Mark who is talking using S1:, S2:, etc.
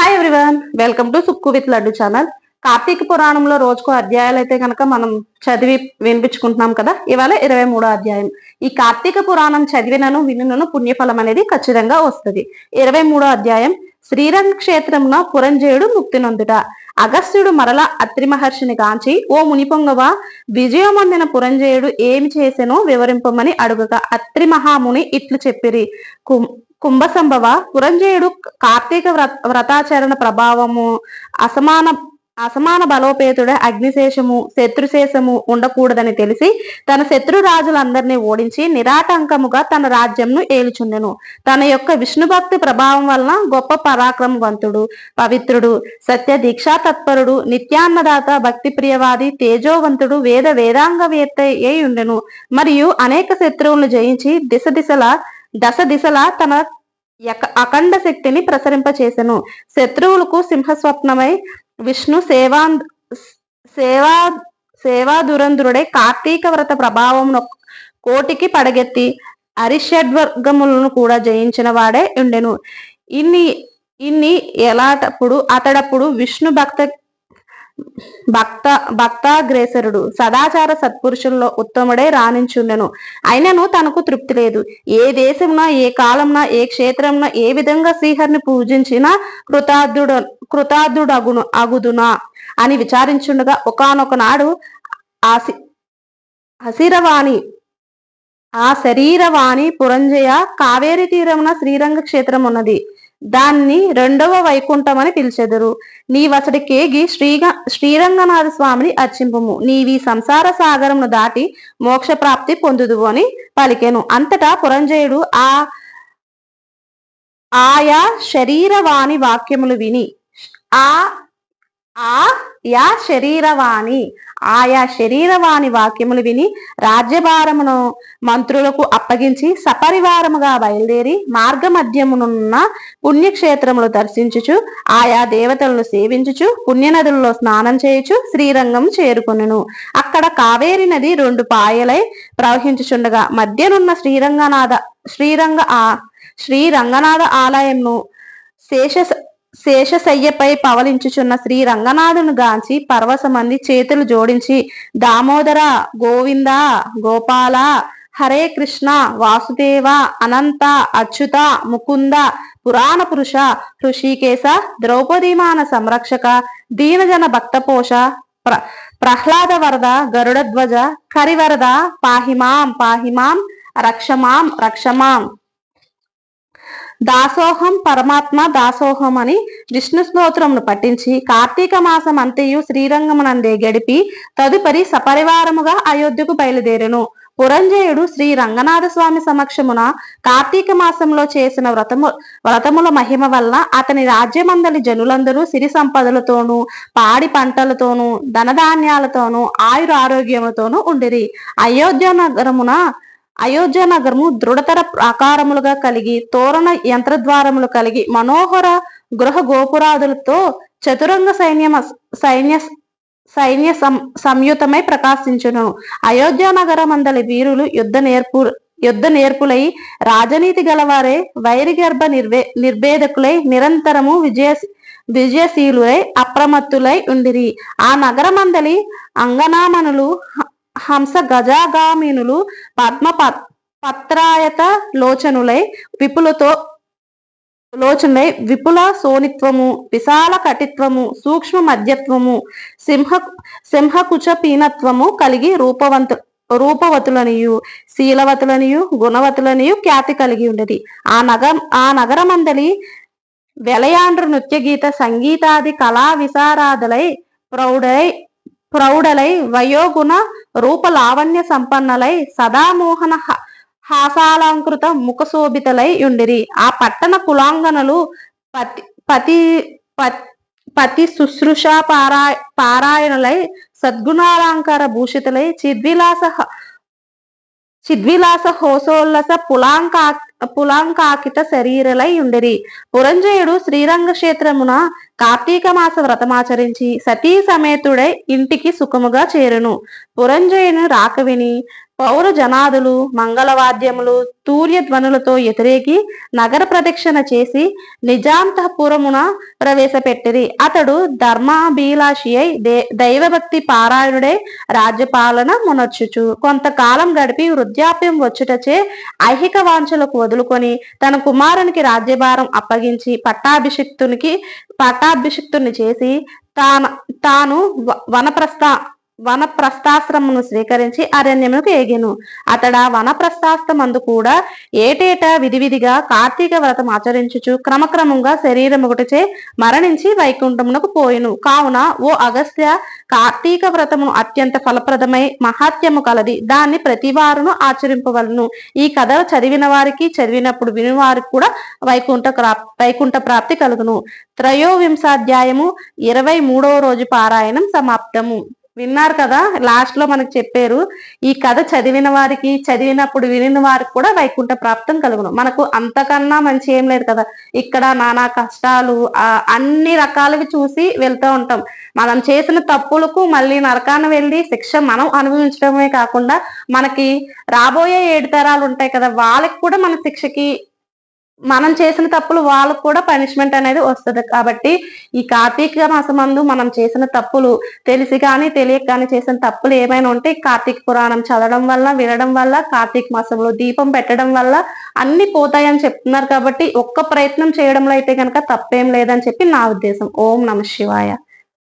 S1: Hi everyone welcome to Sukku with Laddu channel Karthika పురాణంలో రోజుకో అధ్యాయాలు అయితే కనుక మనం చదివి వినిపించుకుంటున్నాం కదా? ఇవాళ ఇరవై మూడో అధ్యాయం. ఈ కార్తీక పురాణం చదివినను వినునను పుణ్యఫలం అనేది ఖచ్చితంగా వస్తుంది. ఇరవై మూడో అధ్యాయం. శ్రీరంగ క్షేత్రమున పురంజయుడు ముక్తి నొందుట. అగస్త్యుడు మరల అత్రి మహర్షిని కాంచి ఓ మునిపొంగవ విజయమందిన పురంజయుడు ఏమి చేసెనో వివరింపమని అడుగగా అత్రి మహాముని ఇట్లు చెప్పిరి. కుం- కుంభసంభవ పురంజయుడు కార్తీక వ్రత వ్రతాచరణ ప్రభావము అసమాన అసమాన బలోపేతుడే అగ్నిశేషము శత్రుశేషము ఉండకూడదని తెలిసి తన శత్రు రాజులందరినీ ఓడించి నిరాటంకముగా తన రాజ్యంను ఏలుచుండెను. తన యొక్క విష్ణు భక్తి ప్రభావం వలన గొప్ప పరాక్రమవంతుడు పవిత్రుడు సత్య దీక్షా తత్పరుడు నిత్యాన్నదాత భక్తి ప్రియవాది తేజోవంతుడు వేద వేదాంగవేత్త అయి ఉండెను మరియు అనేక శత్రువులను జయించి దిశ దిశల దశ దిశల తన అఖండ శక్తిని ప్రసరింపచేసెను. శత్రువులకు సింహస్వప్నమై విష్ణు సేవా సేవా సేవా దురంధుడై కార్తీక వ్రత ప్రభావం కోటికి పడగెత్తి అరిషడ్వర్గములను కూడా జయించిన వాడే ఉండెను. ఇన్ని ఇన్ని ఎలాటప్పుడు అతడప్పుడు విష్ణు భక్త భక్త భక్తాగ్రేసరుడు సదాచార సత్పురుషుల్లో ఉత్తముడే రాణించుండెను. అయినను తనకు తృప్తి లేదు. ఏ దేశంన ఏ కాలంన ఏ క్షేత్రంన ఏ విధంగా శ్రీహరిని పూజించినా కృతార్థుడు కృతార్థుడగును అగుదునా అని విచారించుండగా ఒకనొక నాడు ఆసి అసిరవాణి ఆ శరీరవాణి పురంజయ కావేరి తీరమున శ్రీరంగ క్షేత్రం ఉన్నది దాన్ని రెండవ వైకుంఠం అని పిలిచెదరు. నీ వసడి కేగి శ్రీగ శ్రీరంగనాథ స్వామిని అర్చింపము. నీవి సంసార సాగరమును దాటి మోక్ష ప్రాప్తి పొందుదువు అని పలికెను. అంతటా పురంజయుడు ఆ ఆయా శరీరవాణి వాక్యములు విని ఆ ఆ యా శరీరవాణి. ఆయా శరీరవాణి వాక్యములు విని రాజ్యభారమును మంత్రులకు అప్పగించి సపరివారముగా బయలుదేరి మార్గమధ్యమునున్న పుణ్యక్షేత్రములు దర్శించుచు ఆయా దేవతలను సేవించుచు పుణ్యనదులలో స్నానం చేయుచు శ్రీరంగం చేరుకొనెను. అక్కడ కావేరి నది రెండు పాయలై ప్రవహించుచుండగా మధ్యనున్న శ్రీరంగనాథ శ్రీరంగ ఆ శ్రీ రంగనాథ ఆలయంను శేష శేషశయ్యపై పవలించుచున్న శ్రీ రంగనాథును గాంచి పర్వసమంది చేతులు జోడించి దామోదర గోవింద గోపాల హరే కృష్ణ వాసుదేవ అనంత అచ్యుత ముకుంద పురాణ పురుష హృషికేశ ద్రౌపదీమాన సంరక్షక దీనజన భక్తపోష ప్ర ప్రహ్లాద వరద గరుడధ్వజ కరివరద పాహిమాం పాహిమాం రక్షమాం రక్షమాం. దాసోహం పరమాత్మ దాసోహం అని విష్ణు స్తోత్రమును పఠించి కార్తీక మాసం అంతయు శ్రీరంగమునందే గడిపి తదుపరి సపరివారముగా అయోధ్యకు బయలుదేరెను. పురంజయుడు శ్రీ రంగనాథ స్వామి సమక్షమున కార్తీక మాసంలో చేసిన వ్రతము వ్రతముల మహిమ వల్ల అతని రాజ్యమందలి జనులందరూ సిరి సంపదలతోనూ పాడి పంటలతోనూ ధనధాన్యాలతోనూ ఆయుర ఆరోగ్యములతోనూ ఉండిరి. అయోధ్య నగరమున అయోధ్య నగరము దృఢతర ప్రాకారములుగా కలిగి తోరణ యంత్రద్వారములు కలిగి మనోహర గృహ గోపురాదులతో చతురంగ సైన్య సైన్య సైన్య సం- సంయుతమై ప్రకాశించును. అయోధ్య నగరమందలి వీరులు యుద్ధ నేర్పు యుద్ధ నేర్పులై రాజనీతి గలవారే వైరిగర్భ నిర్వే నిర్భేదకులై నిరంతరము విజయ విజయశీలులై అప్రమత్తులై ఉండిరి. ఆ నగరమందలి అంగనామనులు హంస గజాగామినులు పద్మ పత్రాయత లోచనులై విపులతో లోచనై విపుల సోనిత్వము విశాల కటిత్వము సూక్ష్మ మధ్యత్వము సింహ సింహకుచ పీనత్వము కలిగి రూపవంతు రూపవతులనియు శీలవతులనియు గుణవతులనియు ఖ్యాతి కలిగి ఉండేది. ఆ నగరం ఆ నగరమందలి వెలయాండ్రు నృత్య గీత సంగీతాది కళా విశారాదలై ప్రౌఢై ప్రౌఢలై వయోగుణ రూప లావణ్య సంపన్నలై సదామోహన హ- హాసాలంకృత ముఖశోభితలై ఉండిరి ఆ పట్టణ కులాంగనలు పతి పతి పతి శుశ్రూష పారా పారాయణలై సద్గుణాలంకార భూషితులై చిద్విలాస హ- చిద్విలాస హోసోల్లస పులాంకా పులాంకాకిత శరీరలై ఉండిరి. పురంజయుడు శ్రీరంగ క్షేత్రమున కార్తీక మాస వ్రతమాచరించి సతీ సమేతుడై ఇంటికి సుఖముగా చేరును. పురంజయుని రాకవిని పౌర జనాదులు మంగళవాద్యములు తూర్య ధ్వనులతో ఎతిరేకి నగర ప్రదక్షిణ చేసి నిజాంతపురమున ప్రవేశపెట్టిరి. అతడు ధర్మాభిలాషి అయి దే- దైవభక్తి పారాయణుడై రాజ్యపాలన మునర్చుచు. కొంతకాలం గడిపి వృద్ధాప్యం వచ్చుటచే ఐహిక వాంఛలకు వదులుకొని తన కుమారునికి రాజ్యభారం అప్పగించి పట్టాభిషిక్తునికి పట్టాభిషిక్తుని చేసి తాను తాను వ- వనప్రస్థ వనప్రస్థాశ్రమును స్వీకరించి అరణ్యమునకు ఏగెను. అతడ వనప్రస్థాశ్రమందు కూడా ఏటేటా విధివిధిగా కార్తీక వ్రతం ఆచరించుచు క్రమక్రమంగా శరీరం ఒకటిచే మరణించి వైకుంఠమునకు పోయెను. కావున ఓ అగస్త్య కార్తీక వ్రతమును అత్యంత ఫలప్రదమై మహాత్యము కలది. దాన్ని ప్రతివారును ఆచరింపవలను. ఈ కథ చదివిన వారికి చదివినప్పుడు విని వారికి కూడా వైకుంఠ వైకుంఠ ప్రాప్తి కలుగును. త్రయోవింశాధ్యాయము ఇరవై మూడవ రోజు పారాయణం సమాప్తము. విన్నారు కదా? లాస్ట్లో మనకు చెప్పారు ఈ కథ చదివిన వారికి చదివినప్పుడు వినిన వారికి కూడా వైకుంఠ ప్రాప్తం కలుగును. మనకు అంతకన్నా మంచి ఏం లేదు కదా? ఇక్కడ నానా కష్టాలు ఆ, అన్ని రకాలవి చూసి వెళ్తూ ఉంటాం. మనం చేసిన తప్పులకు మళ్ళీ నరకాన వెళ్ళి శిక్ష మనం అనుభవించడమే కాకుండా మనకి రాబోయే ఏడు తరాలు ఉంటాయి కదా? వాళ్ళకి కూడా మన శిక్షకి మనం చేసిన తప్పులు వాళ్ళకు కూడా పనిష్మెంట్ అనేది వస్తుంది. కాబట్టి ఈ కార్తీక మాసమందు మనం చేసిన తప్పులు తెలిసి కానీ తెలియక కానీ చేసిన తప్పులు ఏమైనా ఉంటే కార్తీక పురాణం చదవడం వల్ల వినడం వల్ల కార్తీక మాసంలో దీపం పెట్టడం వల్ల అన్ని పోతాయని చెప్తున్నారు కాబట్టి ఒక్క ప్రయత్నం చేయడంలో అయితే కనుక తప్పేం లేదని చెప్పి నా ఉద్దేశం. ఓం నమ శివాయ.